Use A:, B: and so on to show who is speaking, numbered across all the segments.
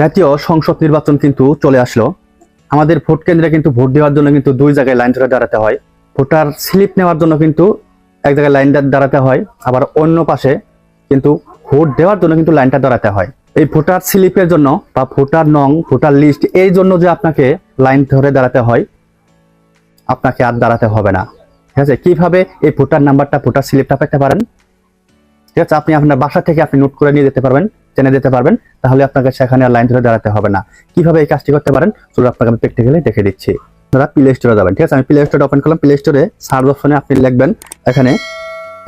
A: জাতীয় সংসদ নির্বাচন কিন্তু চলে আসলো। আমাদের ভোট কেন্দ্রে কিন্তু ভোট দেওয়ার জন্য কিন্তু দুই জায়গায় লাইন ধরে দাঁড়াতে হয়। ভোটার স্লিপ নেওয়ার জন্য কিন্তু এক জায়গায় লাইন দাঁড়াতে হয়। আবার অন্য পাশে কিন্তু ভোট দেওয়ার জন্য কিন্তু লাইনটা দাঁড়াতে হয়। এই ভোটার স্লিপের জন্য বা ভোটার নং, ভোটার লিস্ট, এই জন্য যে আপনাকে লাইন ধরে দাঁড়াতে হয়, আপনাকে আর দাঁড়াতে হবে না। ঠিক আছে? কীভাবে এই ভোটার নাম্বারটা, ভোটার স্লিপটা পেতে পারেন? ঠিক আছে? আপনি আপনার বাসা থেকে আপনি নোট করে নিয়ে যেতে পারবেন। জেনে যেতে পারবেন, তাহলে আপনাকে সেখানে লাইন ধরে দাঁড়াতে হবে না। কীভাবে এই কাজটি করতে পারেন? চলুন আপনাকে আমি প্র্যাকটিক্যালি দেখে দিচ্ছি। আপনারা প্লে স্টোরে যাবেন, ঠিক আছে? আমি প্লে স্টোরে ওপেন করলাম। প্লে স্টোরে সার্চ অপশনে আপনি লিখবেন, এখানে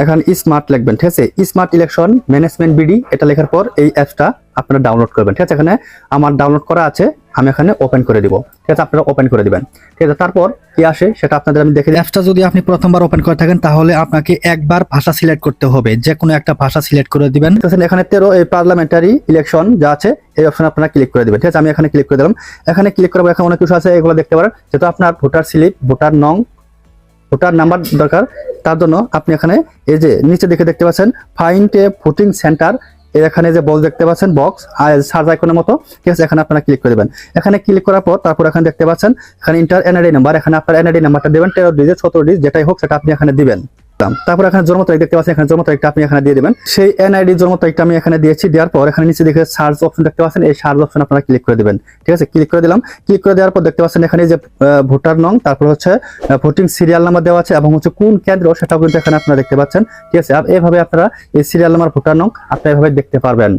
A: এখানে স্মার্ট লিখবেন ঠিক আছে? স্মার্ট ইলেকশন ম্যানেজমেন্ট বিডি এটা লেখার পর এই অ্যাপসটা আপনারা ডাউনলোড করবেন ঠিক আছে? এখানে আমার ডাউনলোড করা আছে আমি এখানে ওপেন করে দিব ঠিক আছে? আপনারা ওপেন করে দিবেন ঠিক আছে? তারপর কি আসে? সেটা আপনাদের আমি দেখে
B: অ্যাপসটা যদি আপনি প্রথমবার ওপেন করে থাকেন তাহলে আপনাকে একবার ভাষা সিলেক্ট করতে হবে যে কোনো একটা ভাষা সিলেক্ট করে দিবেন।
A: এখানে তেরো এই পার্লামেন্টারি ইলেকশন যা আছে এই অপশন আপনারা ক্লিক করে দিবেন ঠিক আছে? আমি এখানে ক্লিক করে দিলাম। এখানে ক্লিক পর এখানে অনেক কিছু আছে এগুলো দেখতে পারেন। যেহেতু আপনার ভোটার স্লিপ ভোটার নং ভোটার নাম্বার দরকার, তার জন্য আপনি এখানে এই যে নিচে দেখে দেখতে পাচ্ছেন ফাইন্ড এ ভোটিং সেন্টার এখানে যে বক্স দেখতে পাচ্ছেন বক্স আর সার্চ আইকনের মতো, ঠিক আছে? এখানে আপনারা ক্লিক করে দেবেন। এখানে ক্লিক করার পর তারপর এখানে দেখতে পাচ্ছেন, এখানে ইন্টার এনআইডি নাম্বার এখানে আপনার এনআইডি নাম্বারটা দেবেন, তেরো ডিজিট সতেরো ডিজিট যেটাই হোক, সেটা আপনি এখানে দিবেন। তারপর এখানে জন্ম তারিখ দেখতে পাচ্ছেন, এখানে জন্ম তারিখটা আপনি এখানে দিয়ে দেবেন। সেই এনআইডি জন্ম তারিখটা আমি এখানে দিয়েছি, দেওয়ার পর এখানে নিচে দেখে সার্চ অপশন দেখতে পাচ্ছেন, এই সার্চ অপশন আপনারা ক্লিক করে দেবেন। ঠিক আছে? ক্লিক করে দিলাম। ক্লিক করে দেওয়ার পর দেখতে পাচ্ছেন এখানে যে ভোটার নং, তারপর হচ্ছে ভোটিং সিরিয়াল নাম্বার দেওয়া আছে এবং হচ্ছে কোন কেন্দ্র, সেটাও কিন্তু এখানে আপনারা দেখতে পাচ্ছেন। ঠিক আছে? আর এভাবে আপনারা এই সিরিয়াল নাম্বার ভোটার নং, আপনারা এভাবে দেখতে পারবেন।